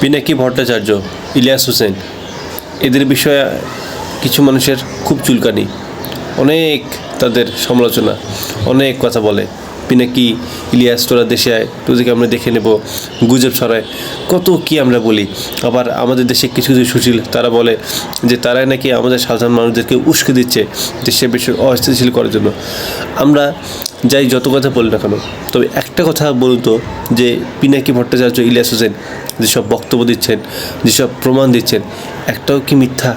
পিনাকি ভট্টাচার্য, ইলিয়াস হোসেন, এদের বিষয়ে কিছু মানুষের খুব চুলকানি। অনেক তাদের সমালোচনা, অনেক কথা বলে। পিনাকি, ইলিয়াস, তোরা দেশে আয়, তোদেরকে আমরা দেখে নেব। গুজব ছড়ায়, কত কি আমরা বলি। আবার আমাদের দেশে কিছু কিছু সুশীল, তারা বলে যে তারাই নাকি আমাদের সাধারণ মানুষদেরকে উস্কে দিচ্ছে দেশে বেশি অস্থিতিশীল করার জন্য। আমরা যাই যত কথা বলি না কেন, তবে একটা কথা বলুন তো, যে পিনাকি ভট্টাচার্য, ইলিয়াস হোসেন যেসব বক্তব্য দিচ্ছেন, যেসব প্রমাণ দিচ্ছেন, একটাও কি মিথ্যা?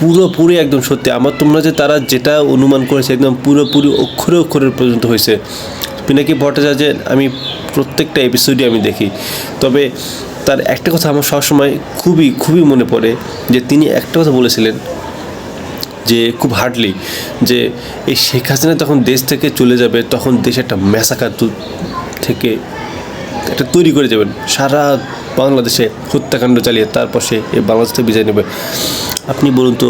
পুরোপুরি একদম সত্যি। আমার তোমরা যে তারা যেটা অনুমান করেছে একদম পুরোপুরি অক্ষরে অক্ষরের পর্যন্ত হয়েছে। পিনাকি ভট্টাচার্যের আমি প্রত্যেকটা এপিসোডই আমি দেখি। তবে তার একটা কথা আমার সবসময় খুবই খুবই মনে পড়ে, যে তিনি একটা কথা বলেছিলেন যে খুব হার্ডলি যে এই শেখ হাসিনা তখন দেশ থেকে চলে যাবে, তখন দেশে একটা ম্যাসাকার থেকে একটা তৈরি করে যাবেন সারা বাংলাদেশে হত্যাকাণ্ড চালিয়ে তারপর সে এই বাংলাদেশ থেকে বিজয় নেবে। আপনি বলুন তো,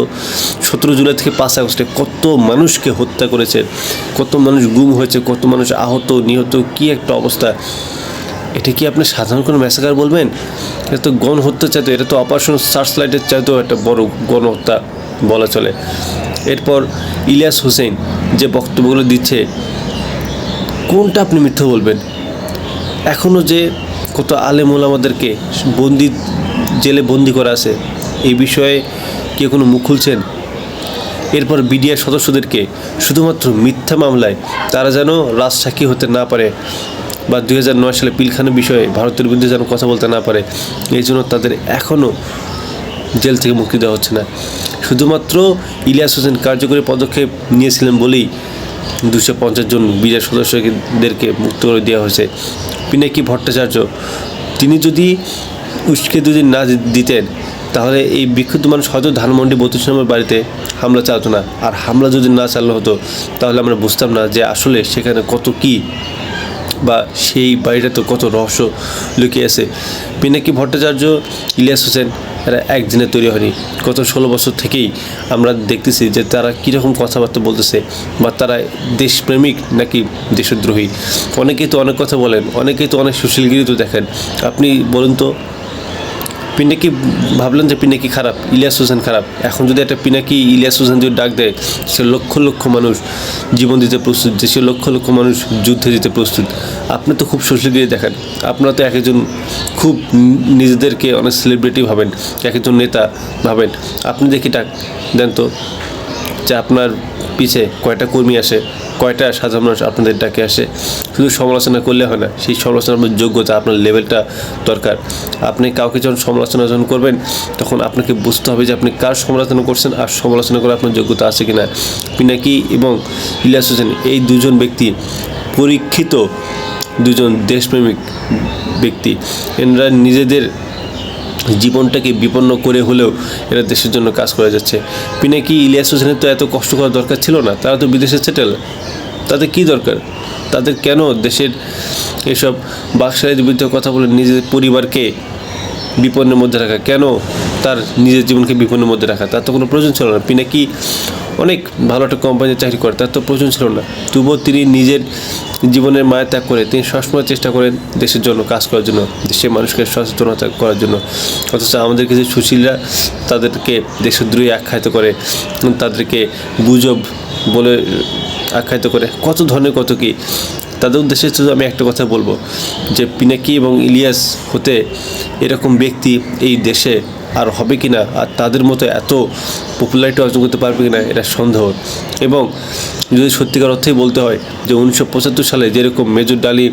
সতেরো জুলাই থেকে পাঁচ আগস্টে কত মানুষকে হত্যা করেছে, কত মানুষ গুম হয়েছে, কত মানুষ আহত, নিহত, কি একটা অবস্থা? এটা কি আপনি সাধারণ কোনো ম্যাসাকার বলবেন? এটা তো গণহত্যা চাইতো, এটা তো অপারেশন সার্চ লাইটের চাইতেও একটা বড় গণহত্যা। বলা চলে। এরপর ইলিয়াস হোসেন যে বক্তব্যগুলো দিচ্ছে, কোনটা আপনি মিথ্যা বলবেন? এখনও যে কত আলেম ওলামাদেরকে বন্দি, জেলে বন্দি করা আছে, এই বিষয়ে কেউ কোনো মুখ খুলছেন? এরপর বিডিআর সদস্যদেরকে শুধুমাত্র মিথ্যা মামলায় তারা যেন রাজসাক্ষী হতে না পারে বা দু হাজার নয় সালে পিলখানের বিষয়ে ভারতের বিরুদ্ধে যেন কথা বলতে না পারে, এই জন্য তাদের এখনও জেল থেকে মুক্তি দেওয়া হচ্ছে না। শুধুমাত্র ইলিয়াস হোসেন কার্যকরী পদক্ষেপ নিয়েছিলেন বলেই দুশো পঞ্চাশ জন বিজয় সদস্যদেরকে মুক্ত করে দেওয়া হয়েছে। পিনাকি ভট্টাচার্য, তিনি যদি উস্কে দুদিন না দিতেন, তাহলে এই বিক্ষুব্ধ মানুষ হয়তো ধানমন্ডি বত্রিশ নম্বর বাড়িতে হামলা চালাতো না। আর হামলা যদি না চালানো হতো, তাহলে আমরা বুঝতাম না যে আসলে সেখানে কত কী বা সেই বাড়িটাতে কত রহস্য লুকিয়ে আছে। পিনাকি ভট্টাচার্য, ইলিয়াস হোসেন, এরা একদিনে তৈরি হয়নি। গত ষোলো বছর থেকেই আমরা দেখতেছি যে তারা কীরকম কথাবার্তা বলতেছে বা তারা দেশপ্রেমিক নাকি দেশদ্রোহী। অনেকেই তো অনেক কথা বলেন, অনেকেই তো অনেক সুশীলগিরি তো দেখেন। আপনি বলুন তো পিনাকি ভাবলেন যে পিনাকি খারাপ, ইলিয়াস হোসেন খারাপ। এখন যদি একটা পিনাকি ইলিয়াস হোসেন যদি ডাক দেয়, সে লক্ষ লক্ষ মানুষ জীবন দিতে প্রস্তুত, যে সে লক্ষ লক্ষ মানুষ যুদ্ধে দিতে প্রস্তুত। আপনি তো খুব সুশীলগিরি দেখেন, আপনারা তো এক একজন খুব নিজেদেরকে অনেক সেলিব্রিটি ভাবেন, এক একজন নেতা ভাবেন। আপনি দেখি ডাক দেন তো, যে আপনার পিছে কয়টা কর্মী আসে কয়টা সাধারণ মানুষ আপনাদের ডাকে আসে? শুধু সমালোচনা করলে হয় না, সেই সমালোচনার যোগ্যতা আপনার লেভেলটা দরকার। আপনি কাউকে যখন সমালোচনা যখন করবেন, তখন আপনাকে বুঝতে হবে যে আপনি কার সমালোচনা করছেন আর সমালোচনা করে আপনার যোগ্যতা আছে কিনা। পিনাকি এবং ইলিয়াস হোসেন, এই দুজন ব্যক্তি পরীক্ষিত দুজন দেশপ্রেমিক ব্যক্তি। এনারা নিজেদের জীবনটাকে বিপন্ন করে হলেও এরা দেশের জন্য কাজ করে যাচ্ছে। পিনাকি ইলিয়াস হোসেনের তো এত কষ্ট করার দরকার ছিল না? তারা তো বিদেশে সেটেল তাদের কি দরকার? তাদের কেন দেশের এসব বাকশালীর বিরুদ্ধে কথা বলে নিজেদের পরিবারকে বিপন্নের মধ্যে রাখা। কেন তার নিজের জীবনকে বিপন্নের মধ্যে রাখা? তার তো কোনো প্রয়োজন ছিল না। পিনাকি অনেক ভালো একটা কোম্পানিতে চাকরি করে, তার তো প্রয়োজন ছিল না। তবুও তিনি নিজের জীবনের মায়া ত্যাগ করে, তিনি সবসময় চেষ্টা করেন দেশের জন্য, কাজ করার জন্য, দেশের মানুষকে সচেতনতা করার জন্য। অথচ আমাদের কিছু সুশীলরা তাদেরকে দেশদ্রোহী আখ্যায়িত করে, তাদেরকে গুজব বলে আখ্যায়িত করে। কত ধরনের কত কি তাদের উদ্দেশ্যে শুধু আমি একটা কথা বলব, যে পিনাকি এবং ইলিয়াস হতে এরকম ব্যক্তি এই দেশে আর হবে কি না আর তাদের মতো এত পপুলারিটি অর্জন করতে পারবে কি না এটা সন্দেহ। এবং যদি সত্যিকার অর্থেই বলতে হয় যে উনিশশো পঁচাত্তর সালে যেরকম মেজর ডালি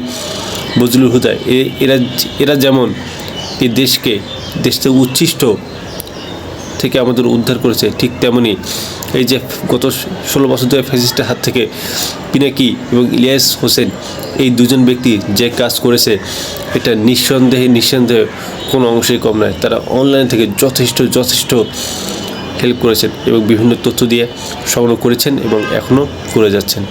বজলুল হুদা এরা এরা যেমন এই দেশকে দেশকে উচ্ছিষ্ট থেকে আমাদের উদ্ধার করেছে, ঠিক তেমনি এই যে গত ষোলো বছর ধরে ফ্যাসিস্টের হাত থেকে পিনাকি এবং ইলিয়াস হোসেন এই দুজন ব্যক্তি যে কাজ করেছে, এটা নিঃসন্দেহে নিঃসন্দেহে কোনো অংশেই কম নয়। তারা অনলাইন থেকে যথেষ্ট যথেষ্ট হেল্প করেছেন এবং বিভিন্ন তথ্য দিয়ে সংগ্রহ করেছেন এবং এখনও করে যাচ্ছেন।